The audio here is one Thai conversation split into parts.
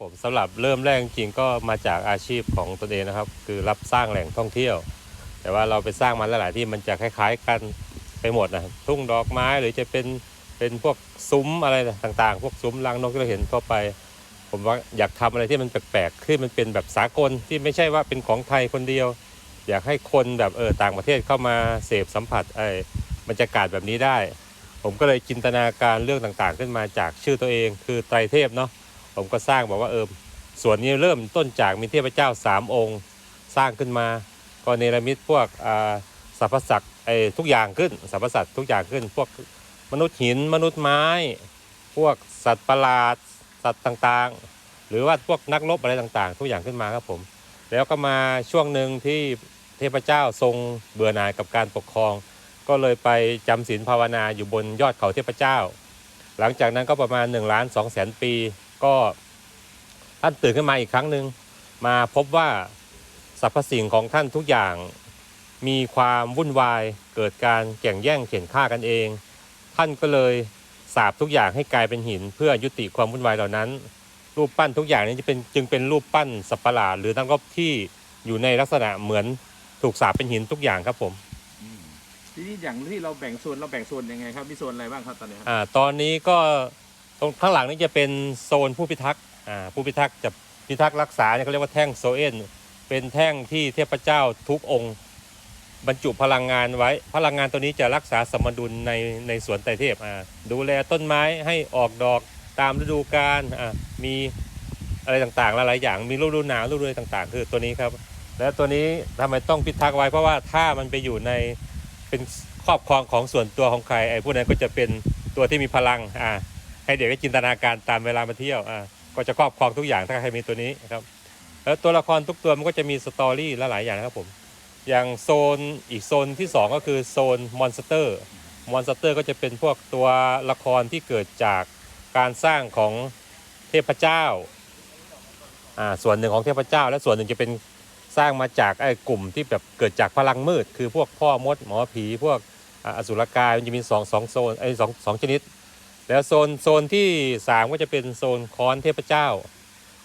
ผมสำหรับเริ่มแรกจริงๆก็มาจากอาชีพของตนเองนะครับ คือรับสร้างแหล่งท่องเที่ยว แต่ว่าเราไปสร้างมาหลายๆที่มันจะคล้าย ๆ กันไปหมดนะครับทุ่งดอกไม้หรือจะเป็นเป็นพวกซุ้มอะไรต่างๆ พวกซุ้มรังนกที่เราเห็นทั่วไป ผมว่าอยากทำอะไรที่มันแปลกๆที่มันเป็นแบบสากลที่ไม่ใช่ว่าเป็นของไทยคนเดียว อยากให้คนแบบเออต่างประเทศเข้ามาเสพสัมผัสไอ้บรรยากาศแบบนี้ได้ ผมก็เลยจินตนาการเรื่องต่างๆ ขึ้นมาจากชื่อตัวเอง คือไตรเทพเนาะ ผมก็สร้างบอกว่าเออส่วนนี้เริ่มต้นจากมีเทพเจ้าสามองค์ สร้างขึ้นมาก็เนรมิตพวกสรรพสัตว์ไอ้ทุกอย่างขึ้นสรรพสัตว์ทุกอย่างขึ้น พวกมนุษย์หินมนุษย์ไม้ พวกสัตว์ประหลาดสัตว์ต่างๆ หรือว่าพวกนักรบอะไรต่างๆ ทุกอย่างขึ้นมาครับผม แล้วก็มาช่วงหนึ่งที่เทพเจ้าทรงเบื่อหน่ายกับการปกครอง ก็เลยไปจำศีลภาวนาอยู่บนยอดเขาเทพเจ้า หลังจากนั้นก็ประมาณ1ล้าน2แสนปี ก็ท่านตื่นขึ้นมาอีกครั้งหนึ่งมาพบว่าสรรพสิ่งของท่านทุกอย่าง มีความวุ่นวายเกิดการแข่งแย่งเข็นฆ่ากันเอง ท่านก็เลยสาบทุกอย่างให้กลายเป็นหิน เพื่อยุติความวุ่นวายเหล่านั้น รูปปั้นทุกอย่างนี้จะเป็นจึงเป็นรูปปั้นสัตว์ประหลาดหรือนักรบที่อยู่ในลักษณะเหมือนถูกสาปเป็นหินทุกอย่างครับผมอืมทีนี้อย่างที่เราแบ่งโซนเราแบ่งโซนยังไงครับมีโซนอะไรบ้างครับตอนนี้ครับอ่าตอนนี้ก็ ตรงข้างหลังนี่จะเป็นโซนผู้พิทักษ์อ่าผู้พิทักษ์จะพิทักษ์รักษาเนี่ยเขาเรียกว่าแท่งโซเอนเป็นแท่งที่เทพเจ้าทุกองค์ บรรจุพลังงานไว้ พลังงานตัวนี้จะรักษาสมดุลในในสวนไตรเทพอ่าดูแลต้นไม้ให้ออกดอกตามฤดูกาลอ่ามีอะไรต่างๆหลายๆอย่างมีฤดูหนาวฤดูอะไรต่าง ๆ คือตัวนี้ครับ แล้วตัวนี้ทำไมต้องพิทักษ์ไว้เพราะว่าถ้ามันไปอยู่ในเป็นครอบครองของส่วนตัวของใครไอ้พวกนั้นก็จะเป็นตัวที่มีพลังอ่า ให้เด็กได้จินตนาการตามเวลามาเที่ยวอ่าก็จะครอบครองทุกอย่างถ้าใครมีตัวนี้นะครับแล้วตัวละครทุกตัวมันก็จะมีสตอรี่หลายๆอย่างนะครับผมอย่างโซนอีกโซนที่สองก็คือโซนมอนสเตอร์มอนสเตอร์ก็จะเป็นพวกตัวละครที่เกิดจากการสร้างของเทพเจ้าอ่าส่วนหนึ่งของเทพเจ้า และส่วนหนึ่งจะเป็นสร้างมาจากไอ้กลุ่มที่แบบเกิดจากพลังมืด คือพวกพ่อมดหมอผีพวกอ่าอสุรกายมันจะมีสองสองโซนไอ้สองสองชนิด แล้วโซนโซนที่สามก็จะเป็นโซนค้อนเทพเจ้า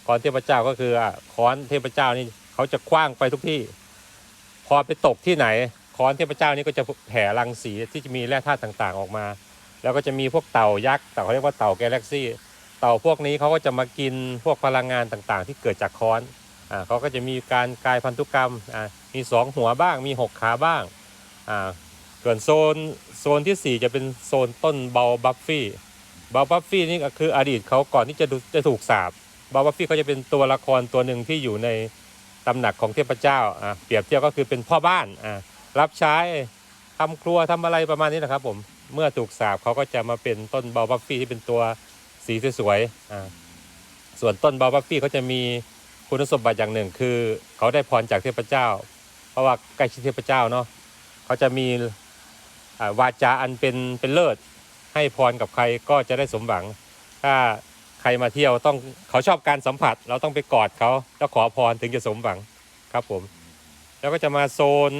ค้อนเทพเจ้าก็คืออะค้อนเทพเจ้านี่เขาจะคว้างไปทุกที่ พอไปตกที่ไหนค้อนเทพเจ้านี่ก็จะแผ่รังสีที่จะมีแร่ธาตุต่างๆออกมา แล้วก็จะมีพวกเต่ายักษ์เต่าเขาเรียกว่าเต่าแกาแล็กซี่ เต่าพวกนี้เขาก็จะมากินพวกพลังงานต่างๆ ที่เกิดจากค้อนอ่าเขาก็จะมีการกลายพันธุกรรมอ่ามีสองหัวบ้าง มีหกขาบ้างอ่าส่วนโซนโซนที่สี่จะเป็นโซนต้นเบลบัฟฟี่ บลบัฟฟี่นี่ก็คืออดีตเขาก่อนที่จะจะถูกสาบเบลบัฟฟี่เขาจะเป็นตัวละครตัวหนึ่งที่อยู่ในตำหนักของเทพเจ้าอ่าเปรียบเทียบก็คือเป็นพ่อบ้านอ่ารับใช้ทำครัวทำอะไรประมาณนี้นะครับผมเมื่อถูกสาบเขาก็จะมาเป็นต้นเบลบัฟฟี่ที่เป็นตัวสีสวยๆอ่าส่วนต้นเบลบัฟฟี่เขาจะมีคุณสมบัติอย่างหนึ่งคือเขาได้พรจากเทพเจ้า เพราะว่าใกล้ชิดเทพเจ้าเนาะเขาจะมีอาวาจาอันเป็นเป็นเลิศ ให้พรกับใครก็จะได้สมหวัง ถ้าใครมาเที่ยวต้องเขาชอบการสัมผัส เราต้องไปกอดเขาแล้วขอพรถึงจะสมหวังครับผม แล้วก็จะมาโซน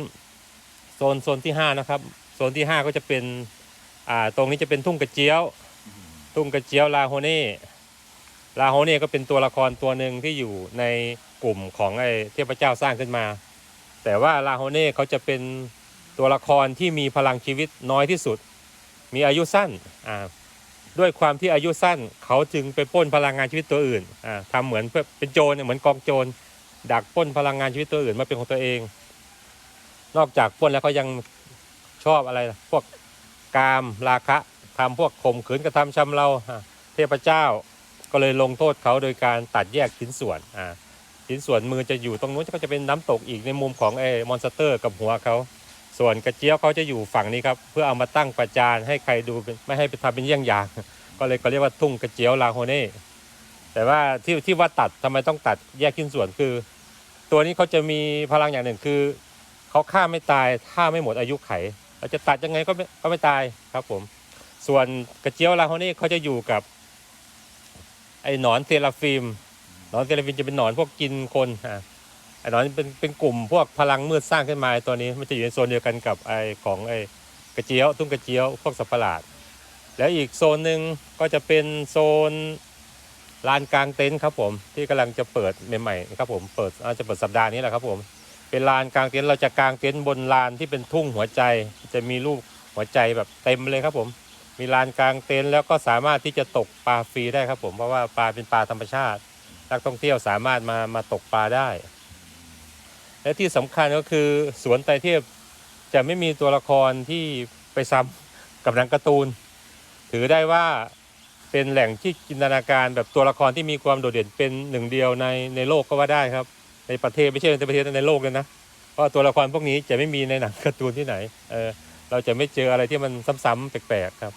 โซนโซนที่ห้านะครับโซนที่ห้าก็จะเป็นอ่าตรงนี้จะเป็นทุ่งกระเจียว ทุ่งกระเจียวลาโฮเน่ลาโฮเน่ก็เป็นตัวละครตัวหนึ่งที่อยู่ในกลุ่มของไอ้เทพเจ้าสร้างขึ้นมา แต่ว่าลาโฮเน่เขาจะเป็นตัวละครที่มีพลังชีวิตน้อยที่สุด มีอายุสั้นอ่าด้วยความที่อายุสั้น เขาจึงไปป้นพลังงานชีวิตตัวอื่นอ่าทำเหมือนเพื่อเป็นโจรเหมือนกองโจรดักป้นพลังงานชีวิตตัวอื่นมาเป็นของตัวเอง นอกจากป้นแล้วเขายังชอบอะไรพวกกามราคะทำพวกข่มขืนกระทำชำเราเทพเจ้าก็เลยลงโทษเขาโดยการตัดแยกชิ้นส่วนอ่าชิ้นส่วนมือจะอยู่ตรงนู้นก็จะเป็นน้ำตกอีกในมุมของไอ้มอนสเตอร์กับหัวเขา ส่วนกระเจี๊ยวเขาจะอยู่ฝั่งนี้ครับเพื่อเอามาตั้งประจานให้ใครดูไม่ให้ไปทำเป็นเยี่ยงอย่าง ก็เลยก็เรียกว่าทุ่งกระเจี๊ยวลาโฮเน่แต่ว่าที่ที่ว่าตัดทำไมต้องตัดแยกชิ้นส่วนคือ ตัวนี้เขาจะมีพลังอย่างหนึ่งคือเขาฆ่าไม่ตายถ้าไม่หมดอายุไขเราจะตัดยังไงก็ไม่ก็ไม่ตายครับผม ส่วนกระเจี๊ยวลาโฮเน่เขาจะอยู่กับไอ้หนอนเทราฟิมหนอนเทราฟิมจะเป็นหนอนพวกกินคนอะ ไอ้หนอนเป็นเป็นกลุ่มพวกพลังมืดสร้างขึ้นมาตัวนี้มันจะอยู่ในโซนเดียวกันกับไอ้ของไอ้กระเจียวตุ้งกระเจียวพวกสัตว์ประหลาด แล้วอีกโซนหนึ่งก็จะเป็นโซนลานกลางเต็นท์ครับผมที่กำลังจะเปิดใหม่ๆครับผมเปิดอาจจะเปิดสัปดาห์นี้แหละครับผมเป็นลานกลางเต็นท์เราจะกางเต็นท์บนลานที่เป็นทุ่งหัวใจ จะมีรูปหัวใจแบบเต็มเลยครับผม มีลานกลางเต็นท์แล้วก็สามารถที่จะตกปลาฟรีได้ครับผมเพราะว่าปลาเป็นปลาธรรมชาตินักท่องเที่ยวสามารถมามาตกปลาได้ และที่สำคัญก็คือสวนไตรเทพจะไม่มีตัวละครที่ไปซ้ำกับหนังการ์ตูน ถือได้ว่าเป็นแหล่งที่จินตนาการแบบตัวละครที่มีความโดดเด่นเป็นหนึ่งเดียวในในโลกก็ว่าได้ครับ ในประเทศไม่ใช่ในประเทศในโลกเลยนะเพราะตัวละครพวกนี้จะไม่มีในหนังการ์ตูนที่ไหนเออเราจะไม่เจออะไรที่มันซ้ำๆแปลกๆครับ